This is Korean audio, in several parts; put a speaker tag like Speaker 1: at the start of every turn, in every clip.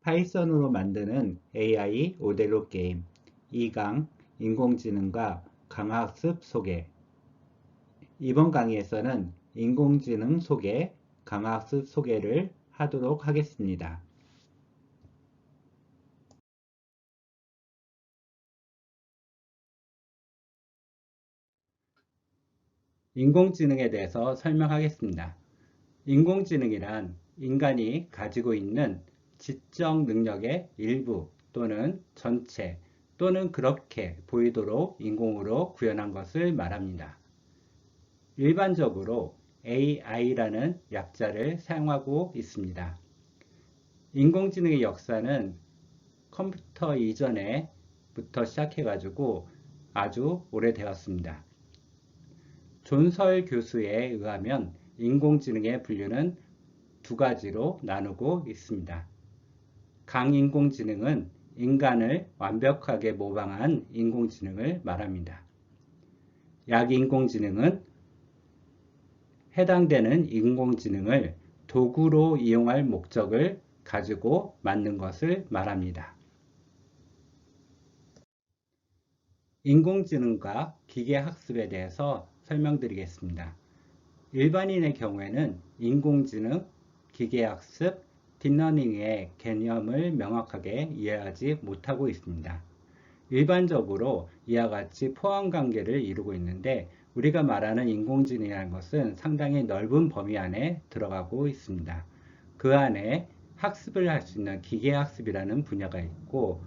Speaker 1: 파이썬으로 만드는 AI 오델로 게임 2강 인공지능과 강화학습 소개 이번 강의에서는 인공지능 소개, 강화학습 소개를 하도록 하겠습니다. 인공지능에 대해서 설명하겠습니다. 인공지능이란 인간이 가지고 있는 지적 능력의 일부 또는 전체 또는 그렇게 보이도록 인공으로 구현한 것을 말합니다. 일반적으로 AI라는 약자를 사용하고 있습니다. 인공지능의 역사는 컴퓨터 이전에부터 시작해가지고 아주 오래되었습니다. 존설 교수에 의하면 인공지능의 분류는 두 가지로 나누고 있습니다. 강인공지능은 인간을 완벽하게 모방한 인공지능을 말합니다. 약인공지능은 해당되는 인공지능을 도구로 이용할 목적을 가지고 만든 것을 말합니다. 인공지능과 기계학습에 대해서 설명드리겠습니다. 일반인의 경우에는 인공지능, 기계학습, 딥러닝의 개념을 명확하게 이해하지 못하고 있습니다. 일반적으로 이와 같이 포함 관계를 이루고 있는데 우리가 말하는 인공지능이라는 것은 상당히 넓은 범위 안에 들어가고 있습니다. 그 안에 학습을 할 수 있는 기계학습이라는 분야가 있고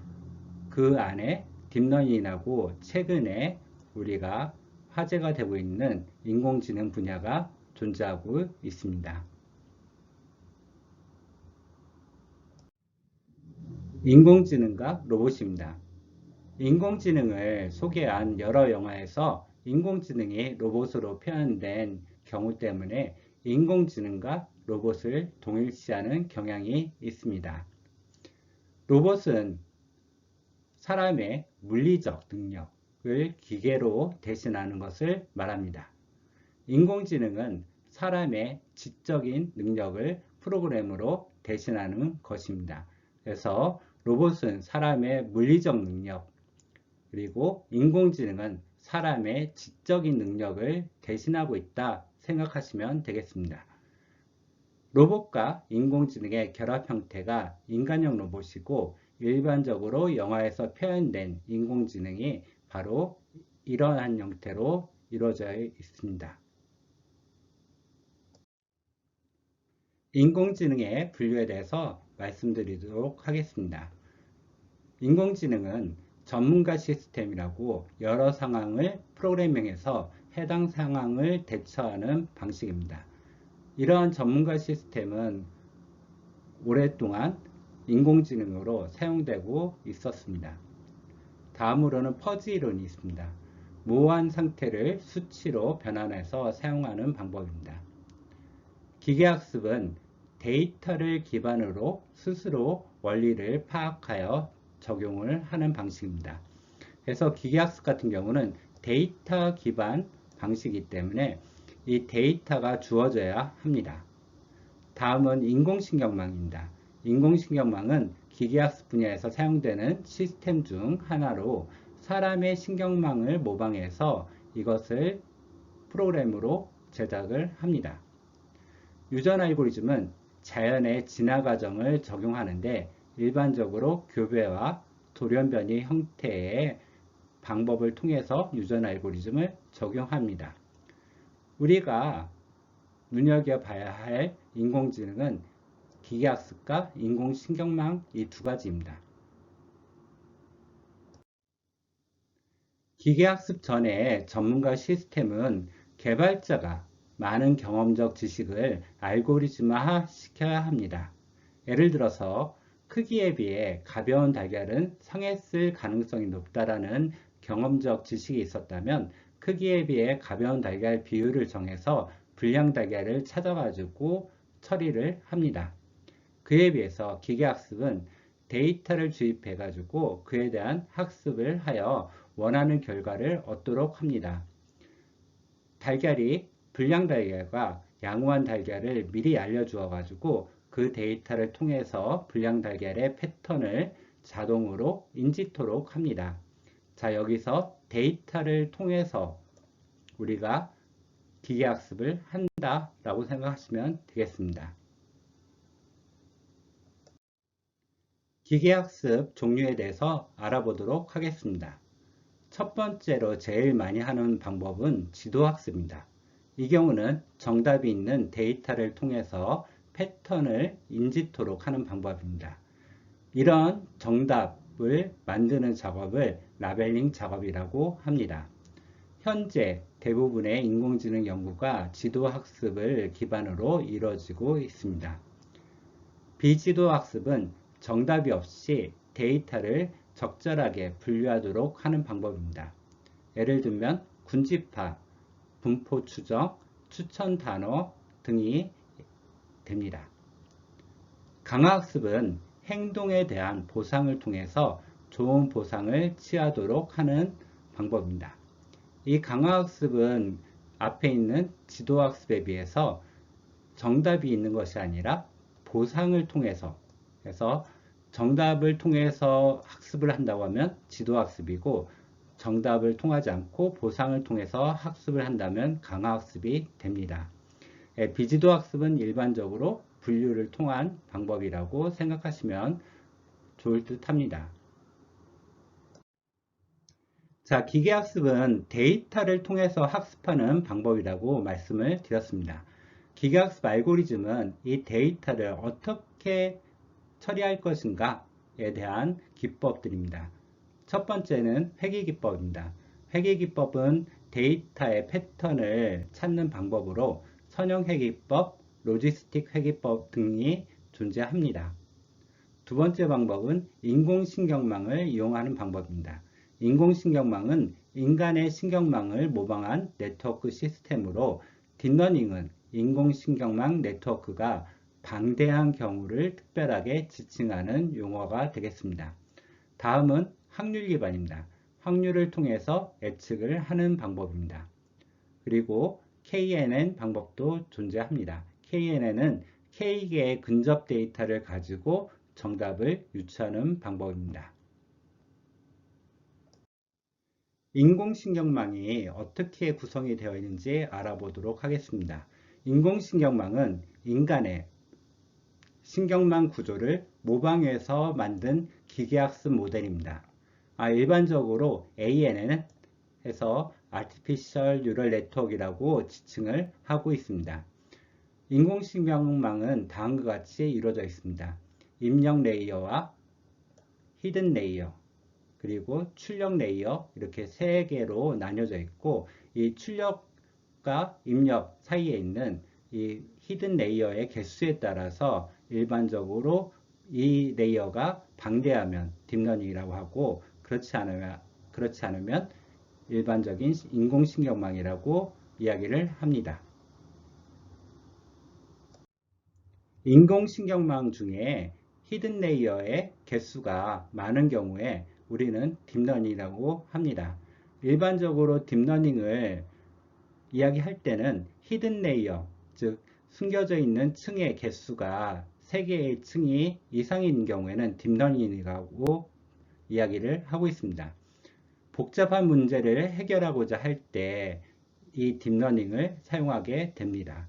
Speaker 1: 그 안에 딥러닝이라고 최근에 우리가 화제가 되고 있는 인공지능 분야가 존재하고 있습니다. 인공지능과 로봇입니다. 인공지능을 소개한 여러 영화에서 인공지능이 로봇으로 표현된 경우 때문에 인공지능과 로봇을 동일시하는 경향이 있습니다. 로봇은 사람의 물리적 능력을 기계로 대신하는 것을 말합니다. 인공지능은 사람의 지적인 능력을 프로그램으로 대신하는 것입니다. 그래서 로봇은 사람의 물리적 능력, 그리고 인공지능은 사람의 지적인 능력을 대신하고 있다 생각하시면 되겠습니다. 로봇과 인공지능의 결합 형태가 인간형 로봇이고 일반적으로 영화에서 표현된 인공지능이 바로 이러한 형태로 이루어져 있습니다. 인공지능의 분류에 대해서 말씀드리도록 하겠습니다. 인공지능은 전문가 시스템이라고 여러 상황을 프로그래밍해서 해당 상황을 대처하는 방식입니다. 이러한 전문가 시스템은 오랫동안 인공지능으로 사용되고 있었습니다. 다음으로는 퍼즈 이론이 있습니다. 모호한 상태를 수치로 변환해서 사용하는 방법입니다. 기계학습은 데이터를 기반으로 스스로 원리를 파악하여 적용을 하는 방식입니다. 그래서 기계학습 같은 경우는 데이터 기반 방식이기 때문에 이 데이터가 주어져야 합니다. 다음은 인공신경망입니다. 인공신경망은 기계학습 분야에서 사용되는 시스템 중 하나로 사람의 신경망을 모방해서 이것을 프로그램으로 제작을 합니다. 유전 알고리즘은 자연의 진화 과정을 적용하는데 일반적으로 교배와 돌연변이 형태의 방법을 통해서 유전 알고리즘을 적용합니다. 우리가 눈여겨봐야 할 인공지능은 기계학습과 인공신경망 이 두 가지입니다. 기계학습 전에 전문가 시스템은 개발자가 많은 경험적 지식을 알고리즘화 시켜야 합니다. 예를 들어서 크기에 비해 가벼운 달걀은 상했을 가능성이 높다라는 경험적 지식이 있었다면 크기에 비해 가벼운 달걀 비율을 정해서 불량 달걀을 찾아가지고 처리를 합니다. 그에 비해서 기계학습은 데이터를 주입해 가지고 그에 대한 학습을 하여 원하는 결과를 얻도록 합니다. 달걀이 불량 달걀과 양호한 달걀을 미리 알려주어 가지고 그 데이터를 통해서 불량 달걀의 패턴을 자동으로 인지토록 합니다. 자, 여기서 데이터를 통해서 우리가 기계학습을 한다 라고 생각하시면 되겠습니다. 기계학습 종류에 대해서 알아보도록 하겠습니다. 첫 번째로 제일 많이 하는 방법은 지도학습입니다. 이 경우는 정답이 있는 데이터를 통해서 패턴을 인지토록 하는 방법입니다. 이런 정답을 만드는 작업을 라벨링 작업이라고 합니다. 현재 대부분의 인공지능 연구가 지도학습을 기반으로 이루어지고 있습니다. 비지도학습은 정답이 없이 데이터를 적절하게 분류하도록 하는 방법입니다. 예를 들면 군집합, 분포 추정, 추천 단어 등이 됩니다. 강화학습은 행동에 대한 보상을 통해서 좋은 보상을 취하도록 하는 방법입니다. 이 강화학습은 앞에 있는 지도학습에 비해서 정답이 있는 것이 아니라 보상을 통해서 그래서 정답을 통해서 학습을 한다고 하면 지도학습이고 정답을 통하지 않고 보상을 통해서 학습을 한다면 강화학습이 됩니다. 예, 비지도 학습은 일반적으로 분류를 통한 방법이라고 생각하시면 좋을 듯 합니다. 자, 기계학습은 데이터를 통해서 학습하는 방법이라고 말씀을 드렸습니다. 기계학습 알고리즘은 이 데이터를 어떻게 처리할 것인가에 대한 기법들입니다. 첫 번째는 회귀기법입니다. 회귀기법은 데이터의 패턴을 찾는 방법으로 선형회귀법, 로지스틱 회귀법 등이 존재합니다. 두 번째 방법은 인공신경망을 이용하는 방법입니다. 인공신경망은 인간의 신경망을 모방한 네트워크 시스템으로 딥러닝은 인공신경망 네트워크가 방대한 경우를 특별하게 지칭하는 용어가 되겠습니다. 다음은 확률 기반입니다. 확률을 통해서 예측을 하는 방법입니다. 그리고 KNN 방법도 존재합니다. KNN은 K개의 근접 데이터를 가지고 정답을 유추하는 방법입니다. 인공신경망이 어떻게 구성이 되어 있는지 알아보도록 하겠습니다. 인공신경망은 인간의 신경망 구조를 모방해서 만든 기계학습 모델입니다. 아, 일반적으로 ANN은 해서 Artificial Neural Network이라고 지칭을 하고 있습니다. 인공신경망은 다음과 같이 이루어져 있습니다. 입력 레이어와 히든 레이어, 그리고 출력 레이어 이렇게 세 개로 나뉘어져 있고 이 출력과 입력 사이에 있는 이 히든 레이어의 개수에 따라서 일반적으로 이 레이어가 방대하면 딥러닝이라고 하고 그렇지 않으면 그렇지 않으면 일반적인 인공신경망이라고 이야기를 합니다. 인공신경망 중에 히든 레이어의 개수가 많은 경우에 우리는 딥러닝이라고 합니다. 일반적으로 딥러닝을 이야기할 때는 히든 레이어, 즉 숨겨져 있는 층의 개수가 3개의 층이 이상인 경우에는 딥러닝이라고 이야기를 하고 있습니다. 복잡한 문제를 해결하고자 할 때 이 딥러닝을 사용하게 됩니다.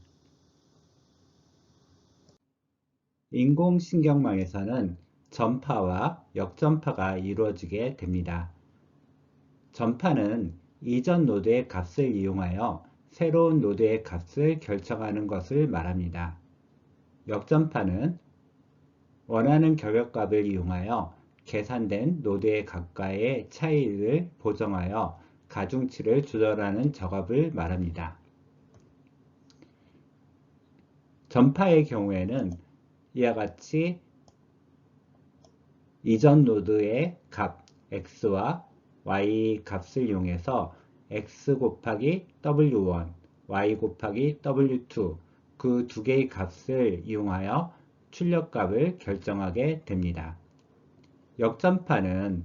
Speaker 1: 인공신경망에서는 전파와 역전파가 이루어지게 됩니다. 전파는 이전 노드의 값을 이용하여 새로운 노드의 값을 결정하는 것을 말합니다. 역전파는 원하는 결격값을 이용하여 계산된 노드의 값과의 차이를 보정하여 가중치를 조절하는 작업을 말합니다. 전파의 경우에는 이와 같이 이전 노드의 값 x와 y 값을 이용해서 x 곱하기 w1, y 곱하기 w2 그 두 개의 값을 이용하여 출력값을 결정하게 됩니다. 역전파는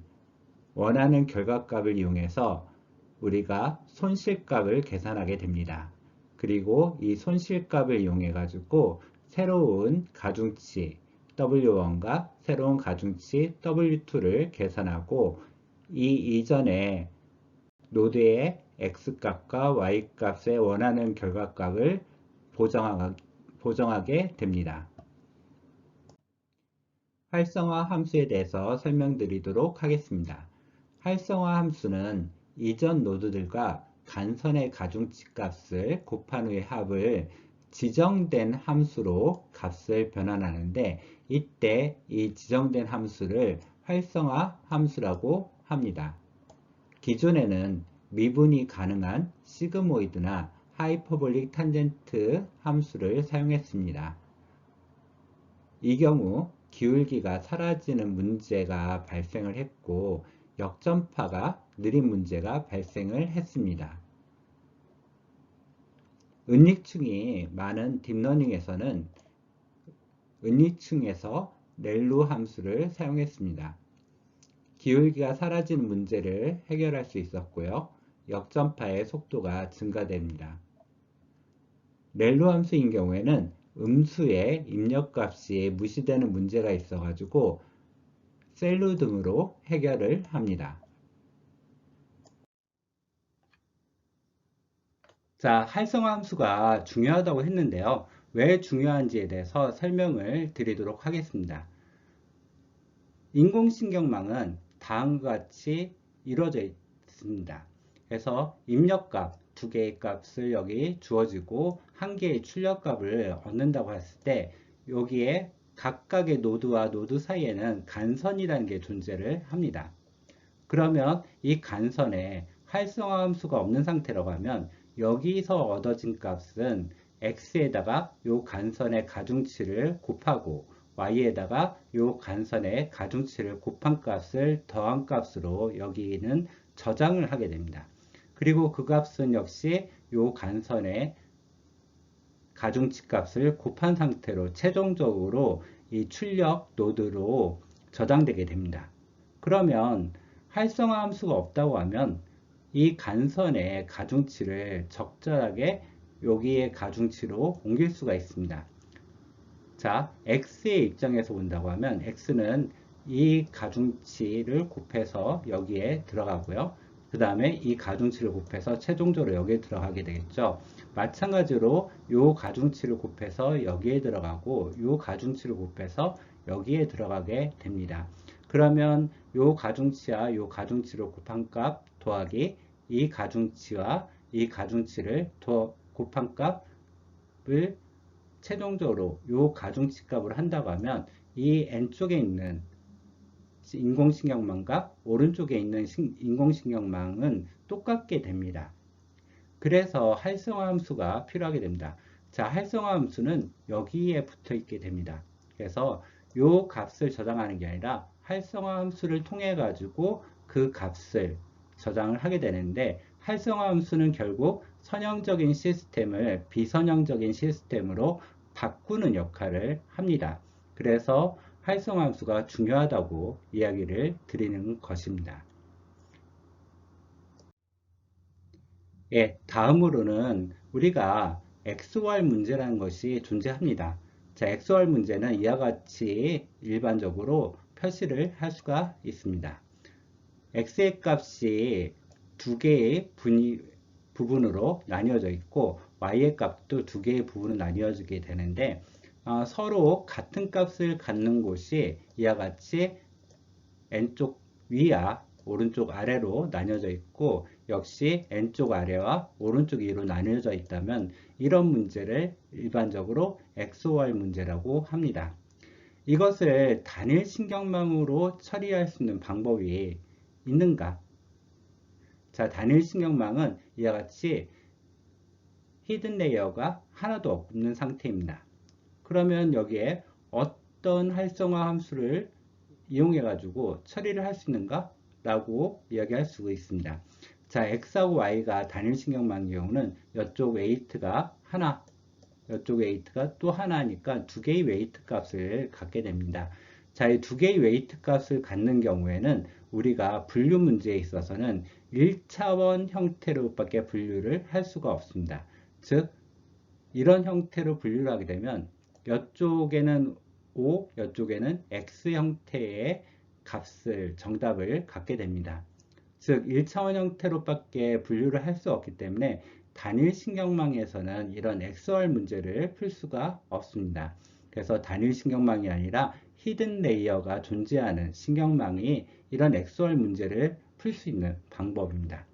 Speaker 1: 원하는 결과값을 이용해서 우리가 손실값을 계산하게 됩니다. 그리고 이 손실값을 이용해 가지고 새로운 가중치 W1과 새로운 가중치 W2를 계산하고 이 이전에 노드의 X값과 Y값의 원하는 결과값을 보정하게 됩니다. 활성화 함수에 대해서 설명드리도록 하겠습니다. 활성화 함수는 이전 노드들과 간선의 가중치 값을 곱한 후의 합을 지정된 함수로 값을 변환하는데 이때 이 지정된 함수를 활성화 함수라고 합니다. 기존에는 미분이 가능한 시그모이드나 하이퍼볼릭 탄젠트 함수를 사용했습니다. 이 경우 기울기가 사라지는 문제가 발생을 했고 역전파가 느린 문제가 발생을 했습니다. 은닉층이 많은 딥러닝에서는 은닉층에서 렐루 함수를 사용했습니다. 기울기가 사라지는 문제를 해결할 수 있었고요. 역전파의 속도가 증가됩니다. 렐루 함수인 경우에는 음수의 입력값이 무시되는 문제가 있어가지고 셀루 등으로 해결을 합니다. 자, 활성화 함수가 중요하다고 했는데요. 왜 중요한지에 대해서 설명을 드리도록 하겠습니다. 인공신경망은 다음과 같이 이루어져 있습니다. 그래서 입력값 두 개의 값을 여기 주어지고 한 개의 출력 값을 얻는다고 했을 때 여기에 각각의 노드와 노드 사이에는 간선이라는 게 존재를 합니다. 그러면 이 간선에 활성화 함수가 없는 상태라고 하면 여기서 얻어진 값은 x에다가 요 간선의 가중치를 곱하고 y에다가 요 간선의 가중치를 곱한 값을 더한 값으로 여기는 저장을 하게 됩니다. 그리고 그 값은 역시 요 간선의 가중치 값을 곱한 상태로 최종적으로 이 출력 노드로 저장되게 됩니다. 그러면 활성화 함수가 없다고 하면 이 간선의 가중치를 적절하게 여기에 가중치로 옮길 수가 있습니다. 자, x의 입장에서 본다고 하면 x는 이 가중치를 곱해서 여기에 들어가고요. 그 다음에 이 가중치를 곱해서 최종적으로 여기에 들어가게 되겠죠. 마찬가지로 이 가중치를 곱해서 여기에 들어가고 이 가중치를 곱해서 여기에 들어가게 됩니다. 그러면 이 가중치와 이 가중치를 곱한 값 더하기 이 가중치와 이 가중치를 더 곱한 값을 최종적으로 이 가중치 값을 한다고 하면 이 n쪽에 있는 인공신경망과 오른쪽에 있는 인공신경망은 똑같게 됩니다. 그래서 활성화 함수가 필요하게 됩니다. 자, 활성화 함수는 여기에 붙어 있게 됩니다. 그래서 이 값을 저장하는 게 아니라 활성화 함수를 통해 가지고 그 값을 저장을 하게 되는데 활성화 함수는 결국 선형적인 시스템을 비선형적인 시스템으로 바꾸는 역할을 합니다. 그래서 활성화 함수가 중요하다고 이야기를 드리는 것입니다. 예, 다음으로는 우리가 XOR 문제라는 것이 존재합니다. 자, XOR 문제는 이와 같이 일반적으로 표시를 할 수가 있습니다. X의 값이 두 개의 분위, 부분으로 나뉘어져 있고 Y의 값도 두 개의 부분으로 나뉘어지게 되는데 어, 서로 같은 값을 갖는 곳이 이와 같이 n쪽 위와 오른쪽 아래로 나뉘어져 있고 역시 n쪽 아래와 오른쪽 위로 나뉘어져 있다면 이런 문제를 일반적으로 XOR 문제라고 합니다. 이것을 단일 신경망으로 처리할 수 있는 방법이 있는가? 자, 단일 신경망은 이와 같이 히든 레이어가 하나도 없는 상태입니다. 그러면 여기에 어떤 활성화 함수를 이용해 가지고 처리를 할 수 있는가? 라고 이야기할 수 있습니다. 자 x하고 y가 단일 신경망의 경우는 이쪽 웨이트가 하나 이쪽 웨이트가 또 하나니까 두 개의 웨이트 값을 갖게 됩니다. 자, 이 두 개의 웨이트 값을 갖는 경우에는 우리가 분류 문제에 있어서는 1차원 형태로 밖에 분류를 할 수가 없습니다. 즉, 이런 형태로 분류를 하게 되면 이쪽에는 O, 이쪽에는 X 형태의 값을, 정답을 갖게 됩니다. 즉, 1차원 형태로밖에 분류를 할 수 없기 때문에 단일 신경망에서는 이런 XOR 문제를 풀 수가 없습니다. 그래서 단일 신경망이 아니라 히든 레이어가 존재하는 신경망이 이런 XOR 문제를 풀 수 있는 방법입니다.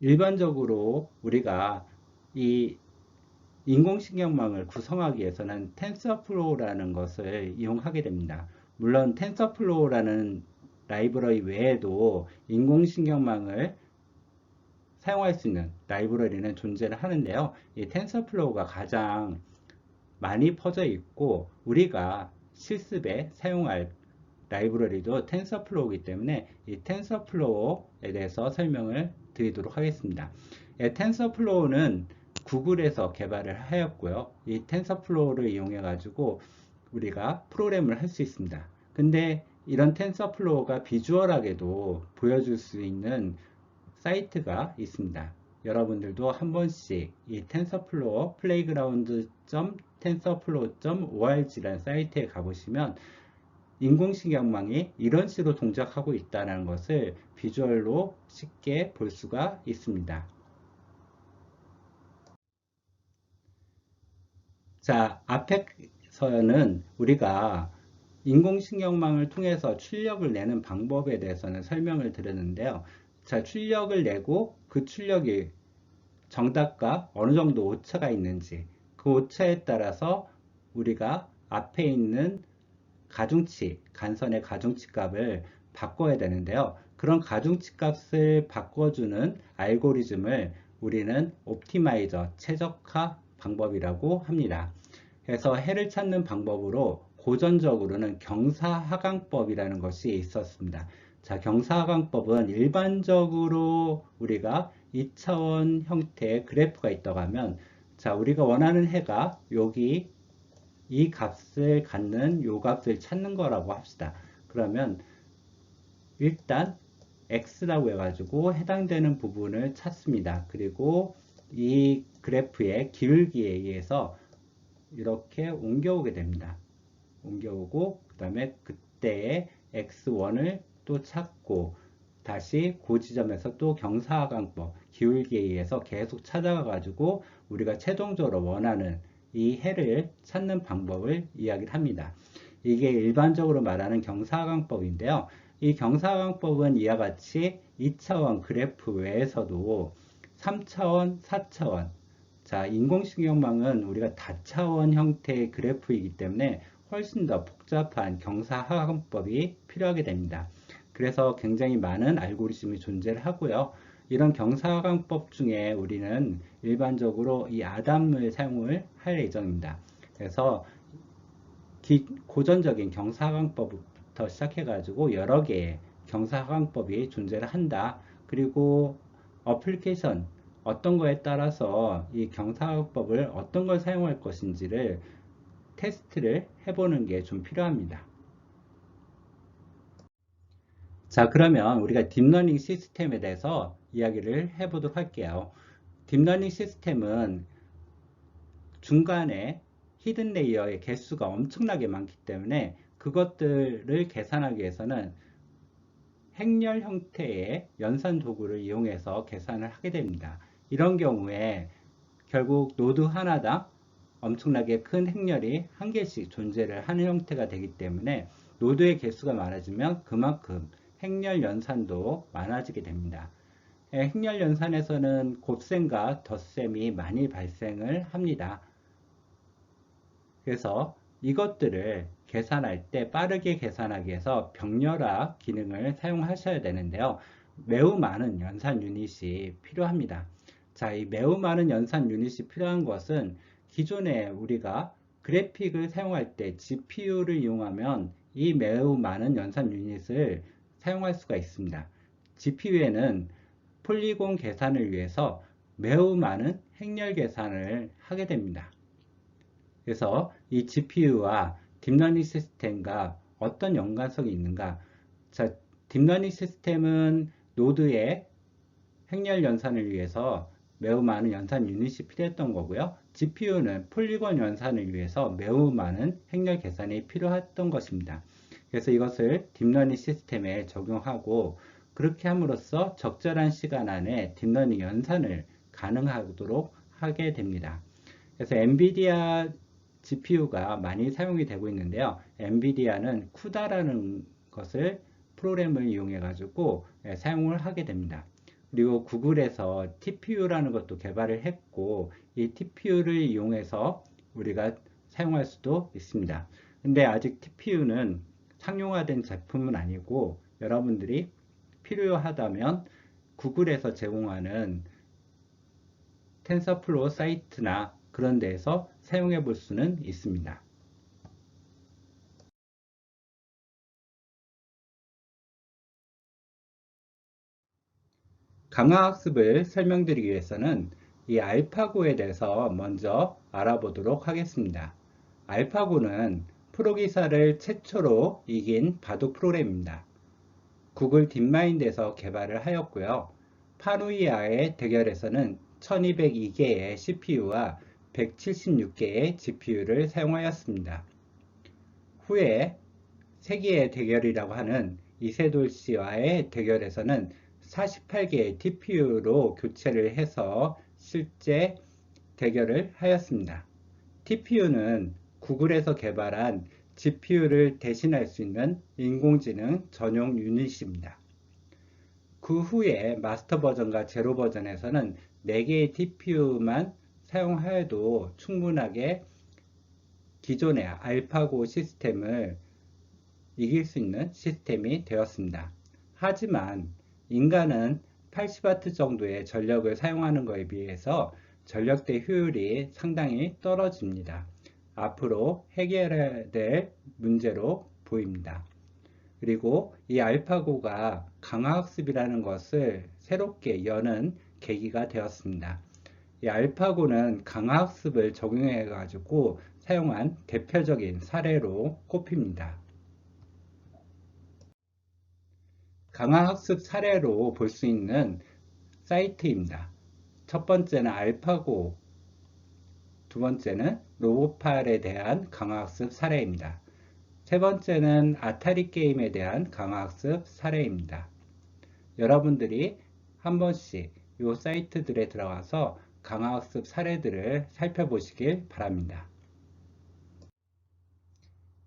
Speaker 1: 일반적으로 우리가 이 인공신경망을 구성하기 위해서는 텐서플로우라는 것을 이용하게 됩니다. 물론 텐서플로우라는 라이브러리 외에도 인공신경망을 사용할 수 있는 라이브러리는 존재를 하는데요. 이 텐서플로우가 가장 많이 퍼져 있고 우리가 실습에 사용할 라이브러리도 텐서플로우이기 때문에 이 텐서플로우에 대해서 설명을 드리도록 하겠습니다. 예, 텐서플로우는 구글에서 개발을 하였고요. 이 텐서플로우를 이용해 가지고 우리가 프로그램을 할 수 있습니다. 근데 이런 텐서플로우가 비주얼하게도 보여줄 수 있는 사이트가 있습니다. 여러분들도 한 번씩 이 텐서플로어 playground.tensorflow.org라는 사이트에 가보시면 인공신경망이 이런 식으로 동작하고 있다는 것을 비주얼로 쉽게 볼 수가 있습니다. 자, 앞에서는 우리가 인공신경망을 통해서 출력을 내는 방법에 대해서는 설명을 드렸는데요. 자, 출력을 내고 그 출력이 정답과 어느 정도 오차가 있는지 그 오차에 따라서 우리가 앞에 있는 가중치, 간선의 가중치 값을 바꿔야 되는데요. 그런 가중치 값을 바꿔주는 알고리즘을 우리는 옵티마이저, 최적화 방법이라고 합니다. 그래서 해를 찾는 방법으로 고전적으로는 경사하강법이라는 것이 있었습니다. 자, 경사하강법은 일반적으로 우리가 2차원 형태의 그래프가 있다고 하면 자, 우리가 원하는 해가 여기 이 값을 갖는 요 값을 찾는 거라고 합시다. 그러면 일단 x라고 해가지고 해당되는 부분을 찾습니다. 그리고 이 그래프의 기울기에 의해서 이렇게 옮겨오게 됩니다. 옮겨오고 그 다음에 그때의 x1을 또 찾고 다시 그 지점에서 또 경사하강법 기울기에 의해서 계속 찾아가 가지고 우리가 최종적으로 원하는 이 해를 찾는 방법을 이야기를 합니다. 이게 일반적으로 말하는 경사하강법인데요. 이 경사하강법은 이와 같이 2차원 그래프 외에서도 3차원, 4차원 자, 인공신경망은 우리가 다차원 형태의 그래프이기 때문에 훨씬 더 복잡한 경사하강법이 필요하게 됩니다. 그래서 굉장히 많은 알고리즘이 존재를 하고요. 이런 경사하강법 중에 우리는 일반적으로 이 아담을 사용을 할 예정입니다. 그래서 기, 고전적인 경사하강법부터 시작해가지고 여러 개의 경사하강법이 존재를 한다. 그리고 어플리케이션 어떤 거에 따라서 이 경사학법을 어떤 걸 사용할 것인지를 테스트를 해보는 게 좀 필요합니다. 자 그러면 우리가 딥러닝 시스템에 대해서 이야기를 해보도록 할게요. 딥러닝 시스템은 중간에 히든 레이어의 개수가 엄청나게 많기 때문에 그것들을 계산하기 위해서는 행렬 형태의 연산 도구를 이용해서 계산을 하게 됩니다. 이런 경우에 결국 노드 하나당 엄청나게 큰 행렬이 한 개씩 존재를 하는 형태가 되기 때문에 노드의 개수가 많아지면 그만큼 행렬 연산도 많아지게 됩니다. 예, 행렬 연산에서는 곱셈과 덧셈이 많이 발생을 합니다. 그래서 이것들을 계산할 때 빠르게 계산하기 위해서 병렬화 기능을 사용하셔야 되는데요. 매우 많은 연산 유닛이 필요합니다. 자, 이 매우 많은 연산 유닛이 필요한 것은 기존에 우리가 그래픽을 사용할 때 GPU를 이용하면 이 매우 많은 연산 유닛을 사용할 수가 있습니다. GPU에는 폴리곤 계산을 위해서 매우 많은 행렬 계산을 하게 됩니다. 그래서 이 GPU와 딥러닝 시스템과 어떤 연관성이 있는가? 자, 딥러닝 시스템은 노드의 행렬 연산을 위해서 매우 많은 연산 유닛이 필요했던 거고요. GPU는 폴리곤 연산을 위해서 매우 많은 행렬 계산이 필요했던 것입니다. 그래서 이것을 딥러닝 시스템에 적용하고 그렇게 함으로써 적절한 시간 안에 딥러닝 연산을 가능하도록 하게 됩니다. 그래서 엔비디아 GPU가 많이 사용이 되고 있는데요. 엔비디아는 쿠다라는 것을 프로그램을 이용해 가지고 예, 사용을 하게 됩니다. 그리고 구글에서 TPU라는 것도 개발을 했고 이 TPU를 이용해서 우리가 사용할 수도 있습니다. 근데 아직 TPU는 상용화된 제품은 아니고 여러분들이 필요하다면 구글에서 제공하는 텐서플로우 사이트나 그런 데에서 사용해 볼 수는 있습니다. 강화학습을 설명드리기 위해서는 이 알파고에 대해서 먼저 알아보도록 하겠습니다. 알파고는 프로기사를 최초로 이긴 바둑 프로그램입니다. 구글 딥마인드에서 개발을 하였고요. 파누이아의 대결에서는 1202개의 CPU와 176개의 GPU를 사용하였습니다. 후에 세계의 대결이라고 하는 이세돌 씨와의 대결에서는 48개의 TPU로 교체를 해서 실제 대결을 하였습니다. TPU는 구글에서 개발한 GPU를 대신할 수 있는 인공지능 전용 유닛입니다. 그 후에 마스터 버전과 제로 버전에서는 4개의 TPU만 사용하여도 충분하게 기존의 알파고 시스템을 이길 수 있는 시스템이 되었습니다. 하지만 인간은 80W 정도의 전력을 사용하는 것에 비해서 전력 대 효율이 상당히 떨어집니다. 앞으로 해결해야 될 문제로 보입니다. 그리고 이 알파고가 강화학습이라는 것을 새롭게 여는 계기가 되었습니다. 이 알파고는 강화학습을 적용해 가지고 사용한 대표적인 사례로 꼽힙니다. 강화학습 사례로 볼 수 있는 사이트입니다. 첫 번째는 알파고, 두 번째는 로보팔에 대한 강화학습 사례입니다. 세 번째는 아타리 게임에 대한 강화학습 사례입니다. 여러분들이 한 번씩 이 사이트들에 들어가서 강화학습 사례들을 살펴보시길 바랍니다.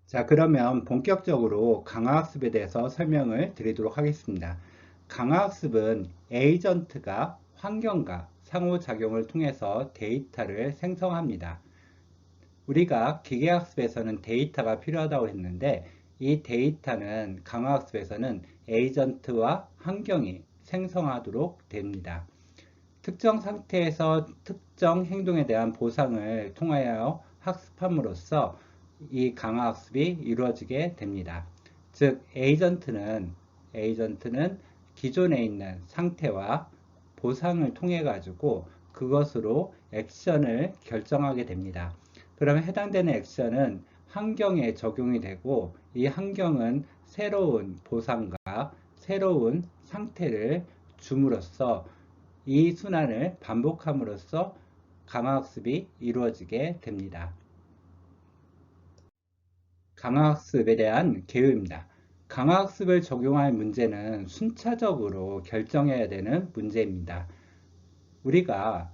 Speaker 1: 자, 그러면 본격적으로 강화학습에 대해서 설명을 드리도록 하겠습니다. 강화학습은 에이전트가 환경과 상호작용을 통해서 데이터를 생성합니다. 우리가 기계학습에서는 데이터가 필요하다고 했는데 이 데이터는 강화학습에서는 에이전트와 환경이 생성하도록 됩니다. 특정 상태에서 특정 행동에 대한 보상을 통하여 학습함으로써 이 강화 학습이 이루어지게 됩니다. 즉 에이전트는 에이전트는 기존에 있는 상태와 보상을 통해 가지고 그것으로 액션을 결정하게 됩니다. 그러면 해당되는 액션은 환경에 적용이 되고 이 환경은 새로운 보상과 새로운 상태를 줌으로써 이 순환을 반복함으로써 강화학습이 이루어지게 됩니다. 강화학습에 대한 개요입니다. 강화학습을 적용할 문제는 순차적으로 결정해야 되는 문제입니다. 우리가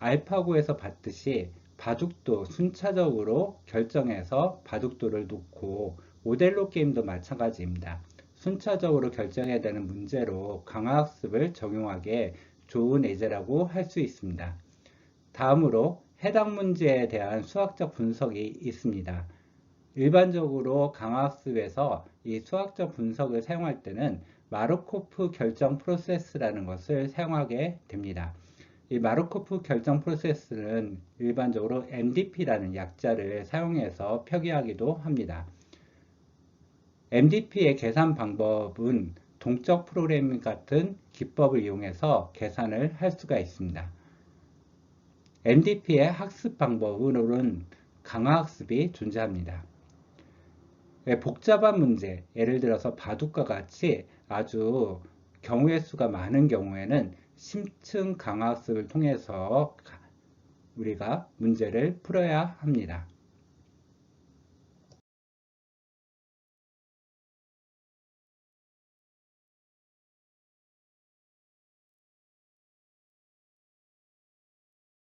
Speaker 1: 알파고에서 봤듯이 바둑도 순차적으로 결정해서 바둑도를 놓고 오델로 게임도 마찬가지입니다. 순차적으로 결정해야 되는 문제로 강화학습을 적용하기에 좋은 예제라고 할 수 있습니다. 다음으로 해당 문제에 대한 수학적 분석이 있습니다. 일반적으로 강화학습에서 이 수학적 분석을 사용할 때는 마르코프 결정 프로세스라는 것을 사용하게 됩니다. 이 마르코프 결정 프로세스는 일반적으로 MDP라는 약자를 사용해서 표기하기도 합니다. MDP의 계산 방법은 동적 프로그래밍 같은 기법을 이용해서 계산을 할 수가 있습니다. MDP의 학습 방법으로는 강화학습이 존재합니다. 예, 복잡한 문제, 예를 들어서 바둑과 같이 아주 경우의 수가 많은 경우에는 심층 강화학습을 통해서 우리가 문제를 풀어야 합니다.